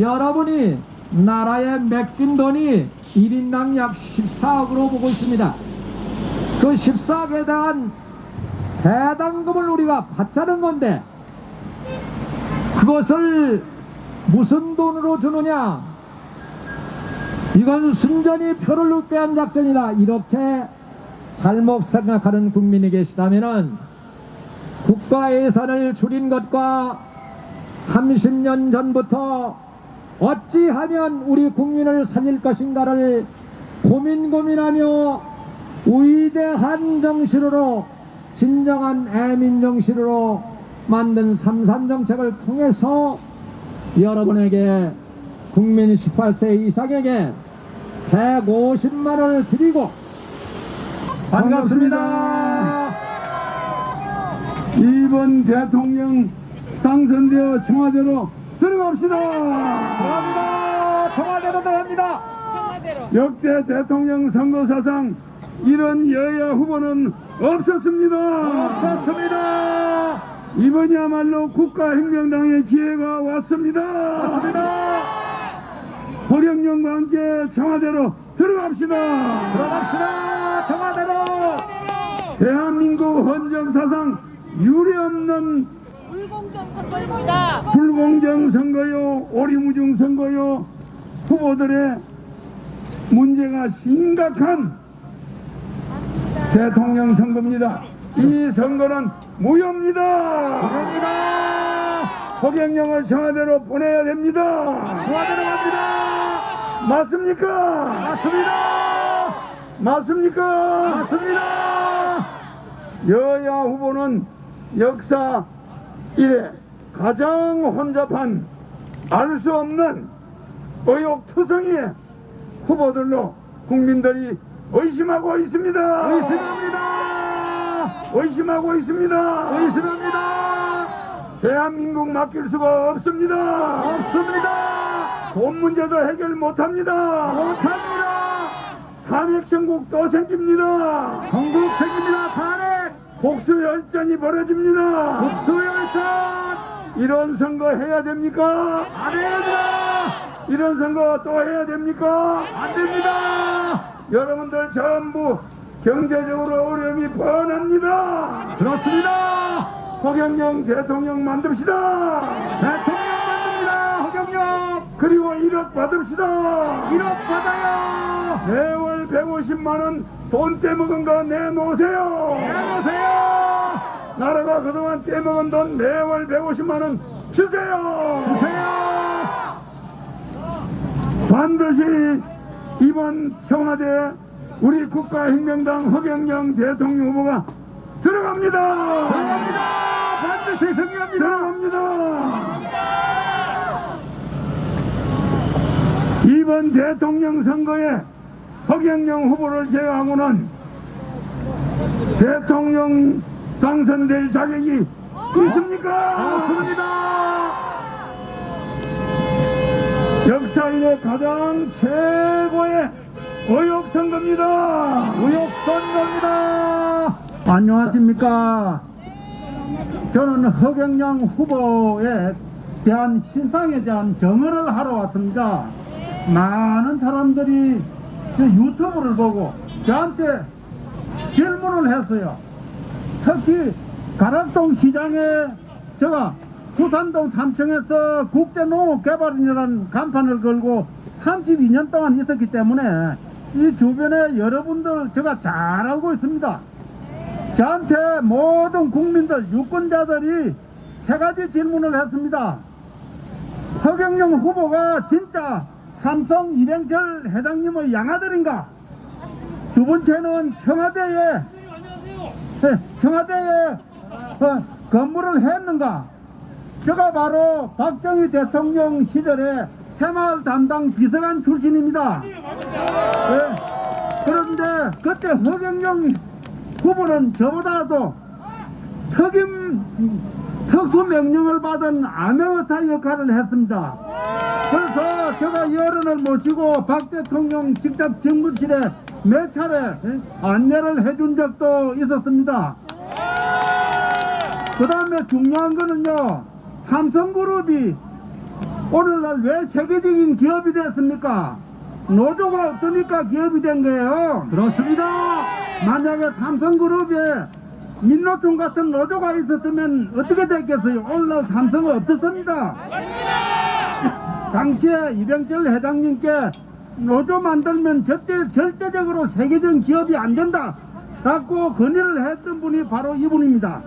여러분이 나라에 맡긴 돈이 1인당 약 14억으로 보고 있습니다. 그 14억에 대한 해당금을 우리가 받자는 건데 그것을 무슨 돈으로 주느냐 이건 순전히 표를 눕게 한 작전이다 이렇게 잘못 생각하는 국민이 계시다면은 국가 예산을 줄인 것과 30년 전부터 어찌하면 우리 국민을 살릴 것인가를 고민 고민하며 위대한 정신으로 진정한 애민 정신으로 만든 삼삼정책을 통해서 여러분에게 국민 18세 이상에게 150만 원을 드리고 반갑습니다. 이번 대통령 당선되어 청와대로 들어갑시다. 들어갑니다. 청와대로 들어갑니다. 역대 대통령 선거 사상 이런 여야 후보는 없었습니다. 없었습니다. 이번이야말로 국가혁명당의 기회가 왔습니다. 맞습니다. 호령령과 함께 청와대로 들어갑시다. 들어갑시다. 청와대로. 대한민국 헌정 사상 유례없는 선거입니다. 불공정 선거요, 오리무중 선거요, 후보들의 문제가 심각한 대통령 선거입니다. 이 선거는 무효입니다. 갑니다. 호경영을 청와대로 보내야 됩니다. 청와대로 갑니다. 맞습니까? 맞습니다. 맞습니까? 맞습니다. 여야 후보는 역사 이래 가장 혼잡한 알 수 없는 의혹투성이의 후보들로 국민들이 의심하고 있습니다. 의심합니다. 의심하고 있습니다. 의심합니다. 대한민국 맡길 수가 없습니다. 없습니다. 돈 문제도 해결 못합니다. 못합니다. 탄핵 전국도 생깁니다. 전국 책임이다. 탄핵. 복수 열전이 벌어집니다. 국수열전. 이런 선거 해야 됩니까? 안 해야 됩니다. 이런 선거 또 해야 됩니까? 안 됩니다. 여러분들 전부 경제적으로 어려움이 뻔합니다. 그렇습니다. 호경영 대통령 만듭시다. 대통령 만듭니다. 허경영. 그리고 1억 받읍시다. 1억 받아요. 매월 150만 원 돈 떼먹은 거 내놓으세요. 내놓으세요. 나라가 그동안 떼먹은 돈 매월 150만 원 주세요. 주세요. 반드시 이번 청와대 우리 국가혁명당 허경영 대통령 후보가 들어갑니다. 들어갑니다. 반드시 승리합니다. 들어갑니다. 이번 대통령 선거에 허경영 후보를 제외하고는 대통령 당선될 자격이 있습니까? 없습니다. 역사 이래 가장 최고의 의혹 선거입니다. 우욕 선거입니다. 안녕하십니까. 저는 허경영 후보에 대한 신상에 대한 정언을 하러 왔습니다. 많은 사람들이 그 유튜브를 보고 저한테 질문을 했어요. 특히 가락동 시장에 제가 수산동 3층에서 국제농업개발인이라는 간판을 걸고 32년 동안 있었기 때문에 이 주변에 여러분들 제가 잘 알고 있습니다. 저한테 모든 국민들, 유권자들이 세 가지 질문을 했습니다. 허경영 후보가 진짜 삼성 이병철 회장님의 양아들인가? 두 번째는 청와대에, 예, 청와대에 어, 근무를 했는가? 제가 바로 박정희 대통령 시절에 새마을 담당 비서관 출신입니다. 예, 그런데 그때 허경영 후보는 저보다도 특임 특수 명령을 받은 암행의사 역할을 했습니다. 그래서 제가 여론을 모시고 박 대통령 직접 정부실에 몇 차례 예, 안내를 해준 적도 있었습니다. 그 다음에 중요한 거는요, 삼성그룹이 오늘날 왜 세계적인 기업이 됐습니까? 노조가 없으니까 기업이 된 거예요. 그렇습니다. 만약에 삼성그룹에 민노총 같은 노조가 있었으면 어떻게 됐겠어요? 오늘날 삼성은 없었습니다. 당시에 이병철 회장님께 노조 만들면 절대, 절대적으로 세계적인 기업이 안 된다. 라고 건의를 했던 분이 바로 이분입니다.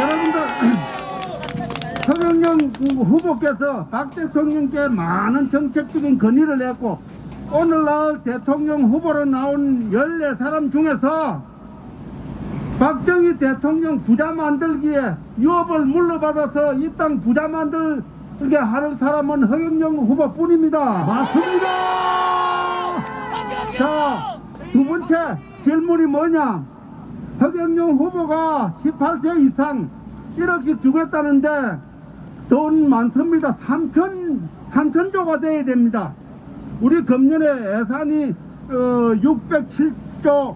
여러분들, 서경영 후보께서 박 대통령께 많은 정책적인 건의를 했고, 오늘날 대통령 후보로 나온 14사람 중에서 박정희 대통령 부자 만들기에 유업을 물러받아서 이 땅 부자 만들 게 하는 사람은 허경영 후보뿐입니다. 맞습니다. 자, 두 번째 질문이 뭐냐? 허경영 후보가 18세 이상 1억씩 주겠다는데 돈 많습니다. 3천, 3천조가 돼야 됩니다. 우리 금년에 예산이 어, 607조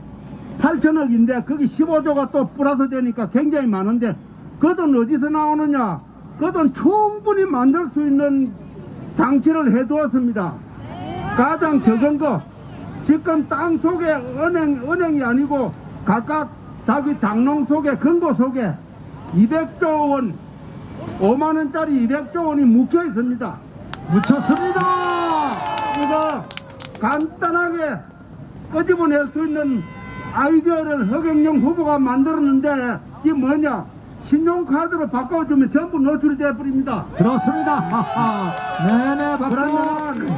8천억인데 거기 15조가 또 플러스 되니까 굉장히 많은데 그 돈 어디서 나오느냐? 그돈 충분히 만들 수 있는 장치를 해두었습니다. 가장 적은 거 지금 땅 속에 은행, 은행이 아니고 각각 자기 장롱 속에 금고 속에 200조 원 5만 원짜리 200조 원이 묵혀 있습니다. 묻혔습니다. 이거 간단하게 끄집어낼 수 있는 아이디어를 허경영 후보가 만들었는데 이게 뭐냐 신용카드로 바꿔주면 전부 노출이 돼버립니다. 그렇습니다. 하하. 네네 박수. 그러면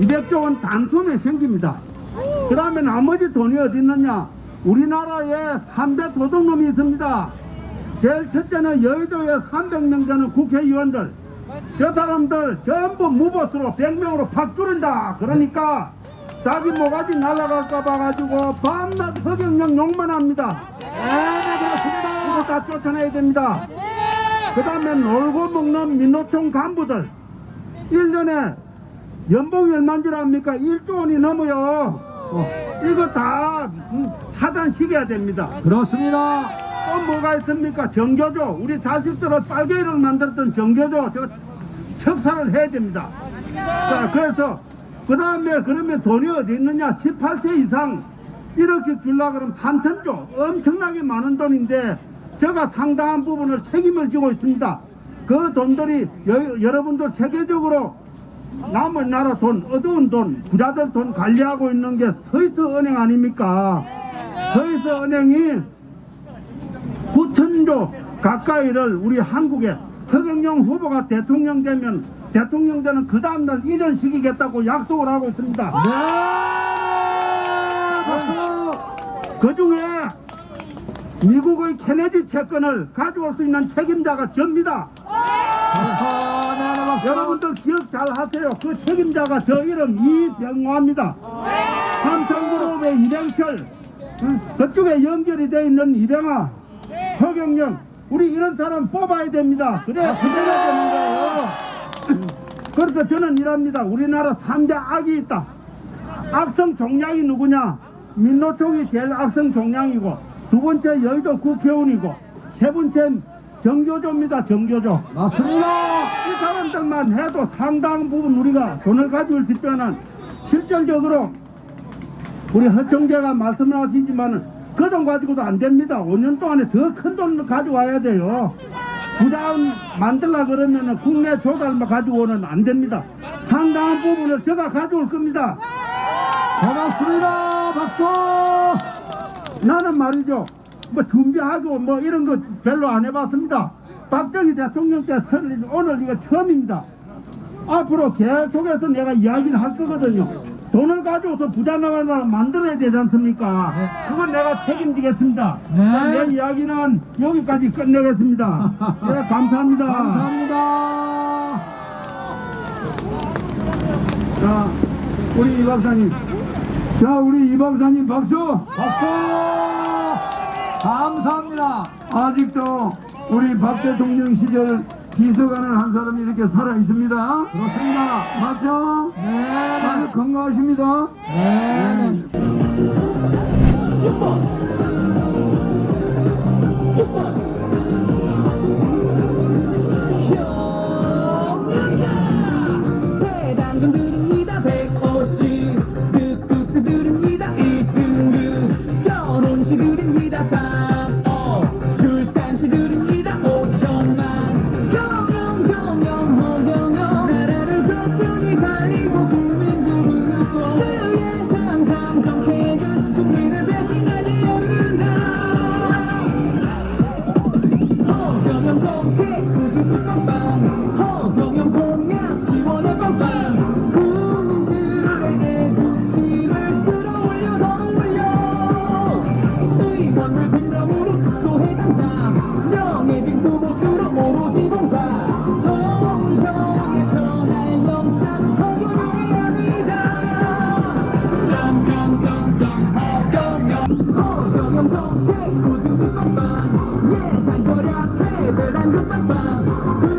200조 원 단숨에 생깁니다. 그 다음에 나머지 돈이 어디 있느냐? 우리나라에 3대 도둑놈이 있습니다. 제일 첫째는 여의도에 300명 되는 국회의원들. 저 사람들 전부 무보수로 100명으로 팍 줄인다. 그러니까 자기 모가지 날아갈까 봐가지고 밤낮 허경영 욕만 합니다. 네네 그렇습니다. 이거 다 쫓아내야 됩니다. 그 다음에 놀고 먹는 민노총 간부들. 1년에 연봉이 얼마인 줄 압니까? 1조 원이 넘어요. 어, 이거 다 음, 차단시켜야 됩니다. 그렇습니다. 또 뭐가 있습니까? 정교조. 우리 자식들을 빨개이를 만들었던 정교조. 저 척사를 해야 됩니다. 자, 그래서 그 다음에 그러면 돈이 어디 있느냐? 18세 이상 이렇게 줄라 그러면 3천조. 엄청나게 많은 돈인데 제가 상당한 부분을 책임을 지고 있습니다. 그 돈들이 여, 여러분들 세계적으로 남은 나라 돈, 어두운 돈, 부자들 돈 관리하고 있는 게 스위스 은행 아닙니까? 스위스 은행이 9천조 가까이를 우리 한국에 허경영 후보가 대통령 되면 대통령 되는 그 다음날 이전 시키겠다고 약속을 하고 있습니다. 네 박수. 그 중에 미국의 케네디 채권을 가져올 수 있는 책임자가 접니다. 여러분들 기억 잘 하세요. 그 책임자가 저 이름 이병화입니다. 삼성그룹의 이병철, 응? 그쪽에 연결이 되어 있는 이병화, 허경영, 우리 이런 사람 뽑아야 됩니다. 그래야 수배가 되는 거예요. 그래서 저는 이랍니다. 우리나라 3대 악이 있다. 악성 종량이 누구냐? 민노총이 제일 악성 종량이고, 두 번째 여의도 국회의원이고, 세 번째 정교조입니다. 정교조. 맞습니다. 이 사람들만 해도 상당 부분 우리가 돈을 가지고 때는 실질적으로 우리 허청재가 말씀을 하시지만 그 돈 가지고도 안 됩니다. 5년 동안에 더 큰 돈을 가져와야 돼요. 부자원 만들라 그러면 국내 조달만 가지고는 안 됩니다. 상당한 부분을 제가 가져올 겁니다. 고맙습니다. 박수. 나는 말이죠. 뭐 준비하고 뭐 이런 거 별로 안 해봤습니다. 박정희 대통령 때 설- 오늘 이거 처음입니다. 앞으로 계속해서 내가 이야기를 할 거거든요. 돈을 가져와서 부자 나라를 만들어야 되지 않습니까? 그건 내가 책임지겠습니다. 네. 자, 내 이야기는 여기까지 끝내겠습니다. 네, 감사합니다. 감사합니다. 자, 우리 이 박사님. 자, 우리 이 박사님 박수! 박수. 감사합니다. 아직도 우리 박 대통령 시절 비서관을 한 사람이 이렇게 살아 있습니다. 그렇습니다. 맞죠? 네. 아주 건강하십니다. 네. 빵 Woo!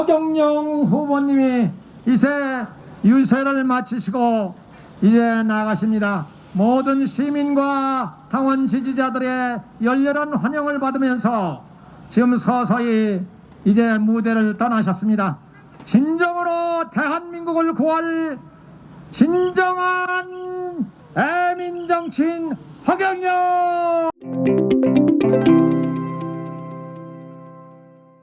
허경영 후보님이 이제 유세를 마치시고 이제 나가십니다. 모든 시민과 당원 지지자들의 열렬한 환영을 받으면서 지금 서서히 이제 무대를 떠나셨습니다. 진정으로 대한민국을 구할 진정한 애민 정치인 허경영